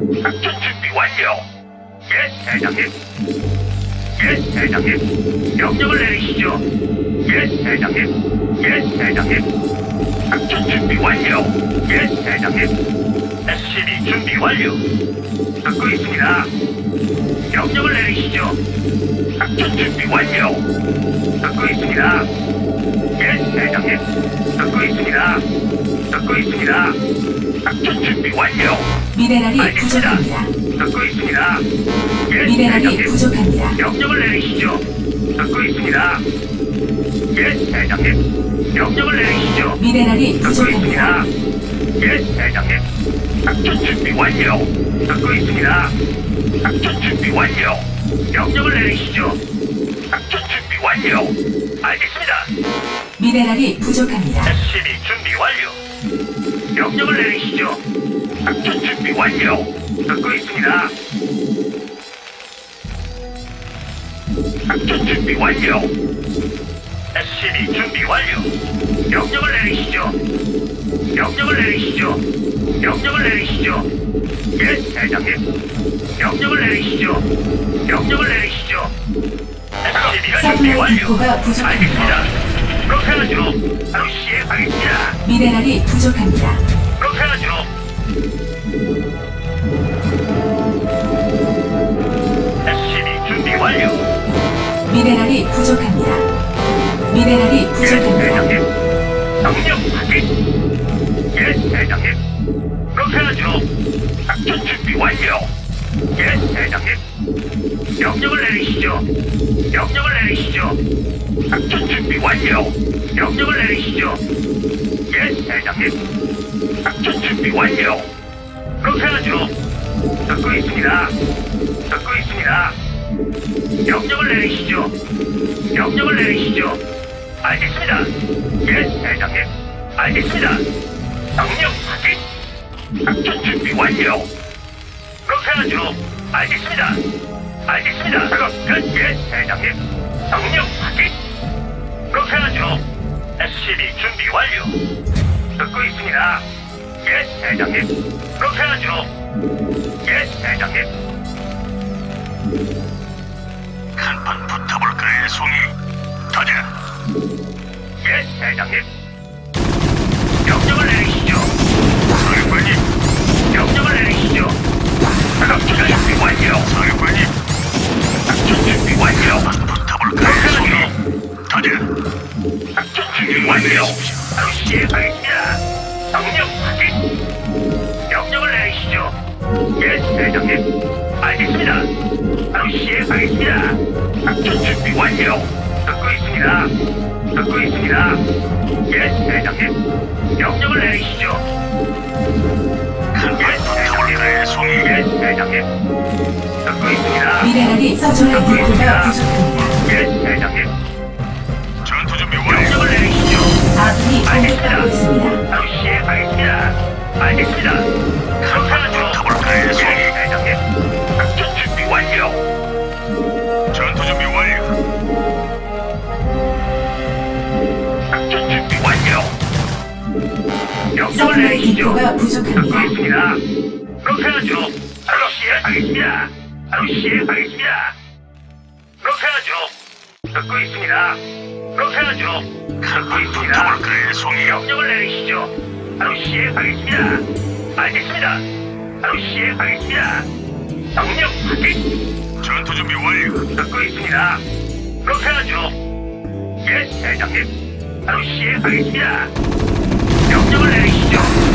작전 준비 완료. 예, 대장님. 예, 대장님. 명령을 내리시죠. 예, 대장님. 예, 대장님. 작전 준비 완료. 예, 대장님. SCB 준비 완료. 듣고 있습니다. 명령을 내리시죠. 작전 준비 완료. 듣고 있습니다. 예, 대장님. 듣고 있습니다. 듣고 있습니다. 작전 준비 완료. 미네랄이 알겠습니다. 부족합니다. 듣고 있습니다. 예, 미네랄이 대장님. 부족합니다. 명령을 내리시죠. 듣고 있습니다. 예, 대장님. 명령을 내리시죠. 미네랄이 듣고 부족합니다. 있습니다. 예, 대장님. 작전 준비 완료. 듣고 있습니다. 작전 준비 완료. 명령을 내리시죠. 작전 준비 완료. 알겠습니다. 미네랄이 부족합니다. SCB 준비 완료. 명령을 내리시죠. 작전 준비 완료. 듣고 있습니다. 작전 준비 완료. SCB 준비 완료. 명령을 내리시죠. 명령을 내리시죠. 명령을 내리시죠. 예, 대장님. 명령을 내리시죠. 명령을 내리시죠. SCB가 준비 서플라이 완료. 디포가 부족합니다. 알겠습니다. 그렇게 하죠. 바로 시행하겠습니다. 미네랄이 부족합니다. 그렇게 하죠. SCB 준비 완료. 미네랄이 부족합니다. 미네랄이 예, 부족합니다. 대장님. 명령 확인. 예, 대장님. 그렇게 하죠. 작전 준비 완료. 예, 대장님. 명령을 내리시죠. 명령을 내리시죠. 작전 준비 완료. 명령을 내리시죠. 예, 대장님. 작전 준비 완료. 그렇게 하죠. 듣고 있습니다. 듣고 있습니다. 명령을 내리시죠. 명령을 내리시죠. 알겠습니다. 예, 대장님. 알겠습니다. 명령 확인. 작전 준비 완료. 그렇게 하죠. 알겠습니다. 알겠습니다. 작업 끝. 예, 대장님. 명령 확인. 그렇게 하죠. SCB 준비 완료. 듣고 있습니다. 예, 대장님. 그렇게 하죠. 예, 대장님. 한판 붙어볼까요, 송이? 가자. 예, 대장님. 예, 대장님. 알겠습니다. 바로 시행하겠습니다. 작전 준비 완료. 듣고 있습니다. 듣고 있습니다. 예, 대장님. 명령을 내리시죠. 예. 송이. 예, 대장님. 듣고 있습니다. 미네랄이 디포가 부족합니다. 예, 대장님. 전투 준비 완료. 명령을 내리시죠. 아군이 공격받고 있습니다. 바로 시행하겠습니다. 알겠습니다. 듣고 부족합니다. 있습니다. 그렇게 하죠. 바로 시행하겠습니다. 바로 시행하겠습니다. 그렇게 하죠. 듣고 있습니다. 그렇게 하죠. 듣고 있습니다. 볼까요, 송이? 명령을 내리시죠. 바로 시행하겠습니다. 알겠습니다. 바로 시행하겠습니다. 명령 확인. 전투 준비 완료. 듣고 있습니다. 그렇게 하죠. 예, 대장님. 바로 시행하겠습니다. 명령을 내리시죠.